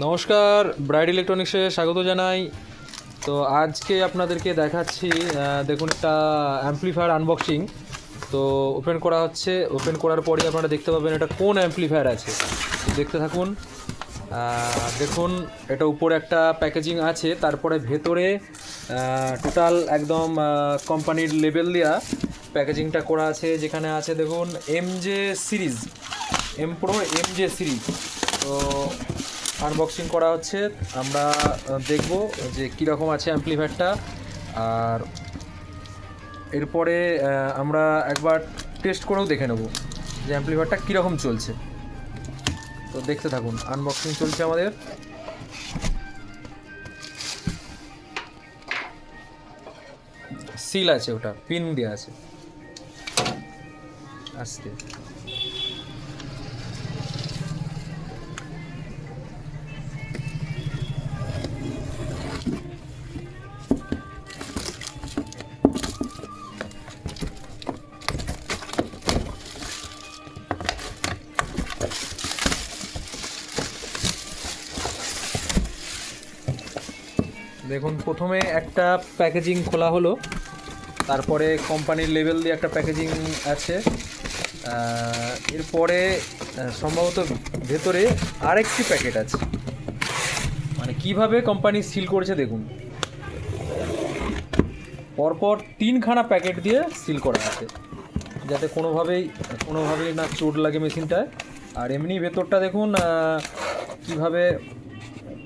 নমস্কার ব্রাইড ইলেকট্রনিক্সে স্বাগত জানাই। তো আজকে আপনাদেরকে দেখাচ্ছি দেখুন একটা অ্যাম্পলিফায়ার আনবক্সিং তো ওপেন করা হচ্ছে ওপেন করার পরই আপনারা দেখতে পাবেন এটা কোন অ্যাম্পলিফায়ার আছে। দেখতে থাকুন দেখুন, এটা উপরে একটা প্যাকেজিং আছে, তারপরে ভেতরে টোটাল একদম কোম্পানির লেবেল দেওয়া প্যাকেজিংটা করা আছে, যেখানে আছে, দেখুন M J series Mpro M J series তো আনবক্সিং করা হচ্ছে। আমরা দেখব যে কীরকম আছে অ্যাম্পলিফায়ারটা। আর এরপরে আমরা একবার টেস্ট করেও দেখে নেব যে অ্যাম্পলিফায়ারটা কীরকম চলছে। তো দেখতে থাকুন, আনবক্সিং চলছে আমাদের। সিল আছে ওটা, পিন দেওয়া আছে। আস্তে। দেখুন, প্রথমে একটা প্যাকেজিং খোলা হলো। তারপরে কোম্পানির লেভেল দিয়ে একটা প্যাকেজিং আছে। এরপরে সম্ভবত ভেতরে আরেকটি প্যাকেট আছে। মানে কীভাবে কোম্পানি সিল করেছে দেখুন। পরপর তিনখানা প্যাকেট দিয়ে সিল করা আছে। যাতে কোনোভাবেই কোনোভাবেই না চোট লাগে মেশিনটায়। আর এমনি ভেতরটা দেখুন কীভাবে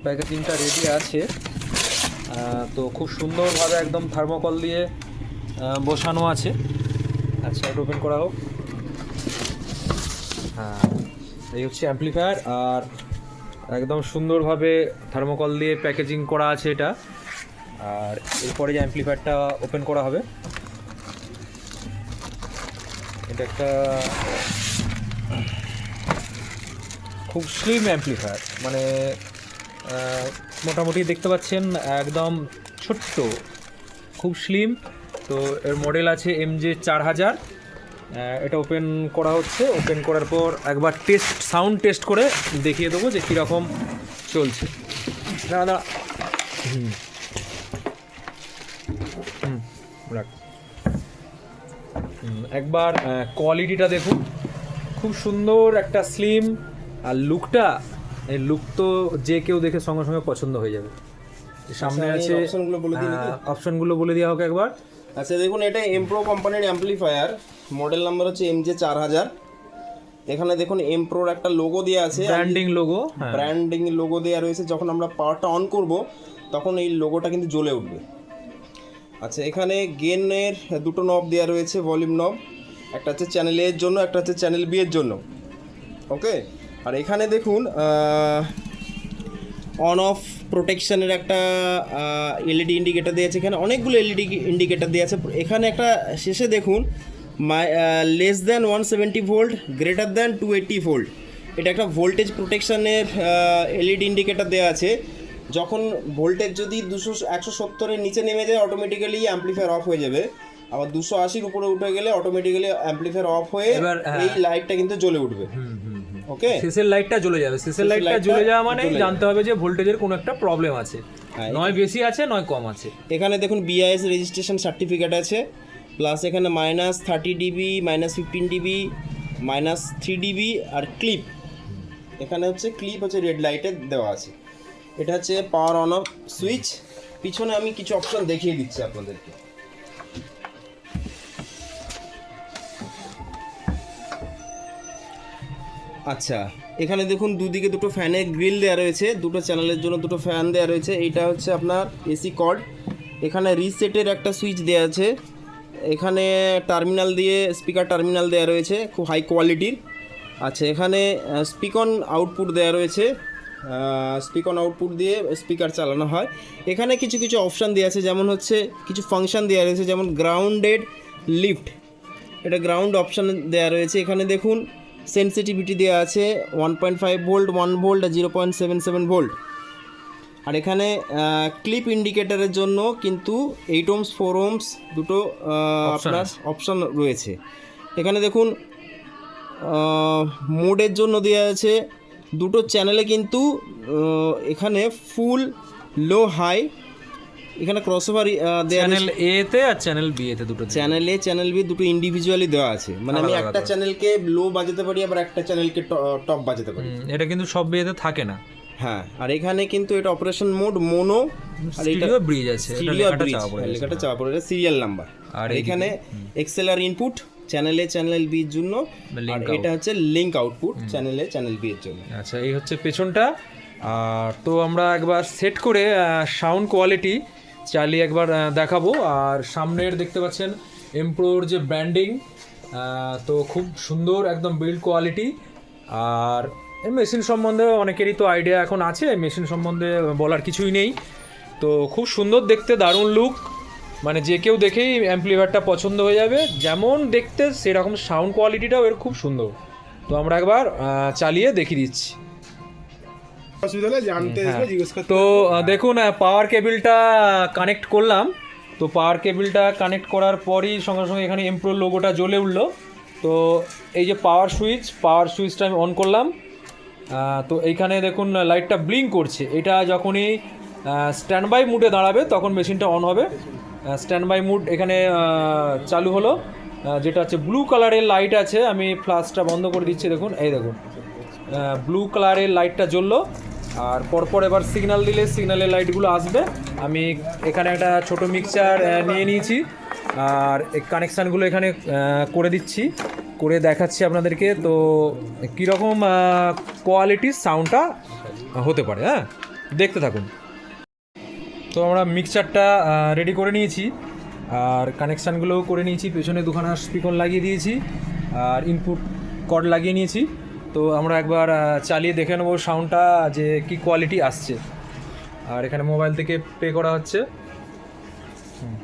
প্যাকেজিংটা রেডি আছে। তো খুব সুন্দরভাবে একদম থার্মোকল দিয়ে বসানো আছে। আচ্ছা এটা ওপেন করা হোক। হ্যাঁ এই হচ্ছে অ্যাম্পলিফায়ার আর একদম সুন্দরভাবে থার্মোকল দিয়ে প্যাকেজিং করা আছে এটা। আর এরপরে যে অ্যাম্পলিফায়ারটা ওপেন করা হবে, এটা একটা খুব স্লিম অ্যাম্পলিফায়ার মানে মোটামুটি দেখতে পাচ্ছেন, একদম ছোট্ট, খুব স্লিম তো এর মডেল আছে এম জে চার হাজার এটা ওপেন করা হচ্ছে। ওপেন করার পর একবার টেস্ট সাউন্ড টেস্ট করে দেখিয়ে দেবো যে কীরকম চলছে। না না রাখ। একবার কোয়ালিটিটা দেখুন। খুব সুন্দর একটা স্লিম আর লুকটা এই লুক তো যে কেউ দেখে সঙ্গে সঙ্গে পছন্দ হয়ে যাবে। সামনে আচ্ছা, আছে অপশনগুলো বলে দিই? অপশনগুলো বলে দেওয়া হোক একবার। আচ্ছা দেখুন এটা এমপ্রো কোম্পানির অ্যাম্পলিফায়ার মডেল নাম্বার হচ্ছে এম জে চার হাজার। এখানে দেখুন এমপ্রোর একটা লোগো দেওয়া আছে। ব্র্যান্ডিং লোগো হ্যাঁ। ব্র্যান্ডিং লোগো দেওয়া রয়েছে। যখন আমরা পাওয়ারটা অন করব তখন এই লোগোটা কিন্তু জ্বলে উঠবে। আচ্ছা এখানে গেনের দুটো নব দেওয়া রয়েছে ভলিউম নব একটা হচ্ছে চ্যানেল এর জন্য একটা হচ্ছে চ্যানেল বি এর জন্য। ওকে আর এখানে দেখুন অন অফ প্রোটেকশনের একটা এলইডি ইন্ডিকেটার দেওয়া আছে এখানে। অনেকগুলো এলইডি ইন্ডিকেটার দেওয়া আছে এখানে একটা শেষে দেখুন মাই less than one seventy volt greater than two eighty volt এটা একটা ভোল্টেজ প্রোটেকশনের এলইডি ইন্ডিকেটার দেওয়া আছে। যখন ভোল্টেজ যদি দুশো একশো সত্তরের নিচে নেমে যায় অটোমেটিক্যালি অ্যাম্পলিফায়ার অফ হয়ে যাবে। আবার দুশো আশির উপরে উঠে গেলে অটোমেটিক্যালি অ্যাম্পলিফায়ার অফ হয়ে হ্যাঁ। এই লাইটটা কিন্তু জ্বলে উঠবে। ওকে শেষের লাইটটা জ্বলে যাবে। শেষের লাইটটা জ্বলে যাওয়া মানে জানতে হবে যে ভোল্টেজের কোনো একটা প্রবলেম আছে। নয় বেশি আছে নয় কম আছে। এখানে দেখুন বিআইএস রেজিস্ট্রেশন সার্টিফিকেট আছে প্লাস এখানে minus thirty dB minus fifteen dB minus three dB আর ক্লিপ এখানে হচ্ছে ক্লিপ হচ্ছে রেড লাইটে দেওয়া আছে। এটা হচ্ছে পাওয়ার অন অফ সুইচ পিছনে আমি কিছু অপশন দেখিয়ে দিচ্ছি আপনাদেরকে। আচ্ছা এখানে দেখুন দুদিকে দুটো ফ্যানের গ্রিল দেওয়া রয়েছে, দুটো চ্যানেলের জন্য দুটো ফ্যান দেওয়া রয়েছে, এইটা হচ্ছে আপনার এসি কর্ড। এখানে রিসেটের একটা সুইচ দেওয়া আছে, এখানে টার্মিনাল দিয়ে, স্পিকার টার্মিনাল দেওয়া রয়েছে, খুব হাই কোয়ালিটির। আচ্ছা এখানে স্পিকন আউটপুট দেওয়া রয়েছে স্পিকন আউটপুট দিয়ে স্পিকার চালানো হয়। এখানে কিছু কিছু অপশান দেওয়া আছে, যেমন হচ্ছে কিছু ফাংশন দেওয়া রয়েছে, যেমন গ্রাউন্ডেড লিফট। এটা গ্রাউন্ড অপশান দেওয়া রয়েছে, এখানে দেখুন সেন্সিটিভিটি দেওয়া আছে one point five volt one volt আর zero point seven seven volt আর এখানে ক্লিপ ইন্ডিকেটারের জন্য কিন্তু এইট ওমস ফোর ওমস দুটো আপনার অপশান রয়েছে। এখানে দেখুন মোডের জন্য দেওয়া আছে। দুটো চ্যানেলে কিন্তু এখানে ফুল লো হাই এখানে ক্রস ওভার চ্যানেল এ তে আর চ্যানেল বি এতে দুটো। চ্যানেল এ চ্যানেল বি দুটো ইন্ডিভিজুয়ালি দেওয়া আছে। মানে আমি একটা। চ্যানেলকে লো বাজাতে পারি আবার একটা চ্যানেলকে টপ বাজাতে পারি। এটা কিন্তু সব বিয়েতে থাকে না। হ্যাঁ আর এখানে কিন্তু এটা অপারেশন মোড মোনো আর এটা ব্রিজ আছে এটা স্টিরিও লেখাটা ব্রিজ। লেখাটা চাওয়া পড়ে সিরিয়াল নাম্বার আর এখানে এক্সেল আর input channel A channel B এর জন্য আর এটা হচ্ছে link output channel A channel B এর জন্য। আচ্ছা এই হচ্ছে পেছনটা। আর তো আমরা একবার সেট করে সাউন্ড কোয়ালিটি চালিয়ে একবার দেখাবো। আর সামনের দেখতে পাচ্ছেন এমপ্রোর যে ব্র্যান্ডিং তো খুব সুন্দর একদম বিল্ড কোয়ালিটি আর এই মেশিন সম্বন্ধে অনেকেরই তো আইডিয়া এখন আছে মেশিন সম্বন্ধে বলার কিছুই নেই। তো খুব সুন্দর দেখতে, দারুণ লুক মানে যে কেউ দেখেই অ্যাম্পলিফায়ারটা পছন্দ হয়ে যাবে। যেমন দেখতে, সেরকম সাউন্ড কোয়ালিটিটাও এর খুব সুন্দর। তো আমরা একবার চালিয়ে দেখিয়ে দিচ্ছি। তো দেখুন পাওয়ার কেবিলটা কানেক্ট করলাম। তো পাওয়ার কেবিলটা কানেক্ট করার পরই সঙ্গে সঙ্গে এখানে এমপ্রো লোগোটা জ্বলে উঠল। তো এই যে পাওয়ার সুইচ পাওয়ার সুইচটা আমি অন করলাম। তো এইখানে দেখুন লাইটটা ব্লিঙ্ক করছে। এটা যখনই স্ট্যান্ড বাই মুডে দাঁড়াবে তখন মেশিনটা অন হবে। স্ট্যান্ড বাই মুড এখানে চালু হলো। যেটা হচ্ছে ব্লু কালারের লাইট আছে আমি ফ্লাশটা বন্ধ করে দিচ্ছি দেখুন। এই দেখুন। ব্লু কালারের লাইটটা জ্বললো। আর পরপর এবার সিগনাল দিলে সিগন্যালের লাইটগুলো আসবে। আমি এখানে একটা ছোট মিক্সচার নিয়ে নিয়েছি। আর কানেকশানগুলো এখানে করে দিচ্ছি। করে দেখাচ্ছি আপনাদেরকে। তো কীরকম কোয়ালিটির সাউন্ডটা হতে পারে হ্যাঁ? দেখতে থাকুন। তো আমরা মিক্সচারটা রেডি করে নিয়েছি। আর কানেকশানগুলোও করে নিয়েছি। পেছনে দুখানা স্পিকন লাগিয়ে দিয়েছি। আর ইনপুট কর্ড লাগিয়ে নিয়েছি। তো আমরা একবার চালিয়ে দেখে নেব সাউন্ডটা যে কি কোয়ালিটি আসছে আর এখানে মোবাইল থেকে পে করা হচ্ছে হুম।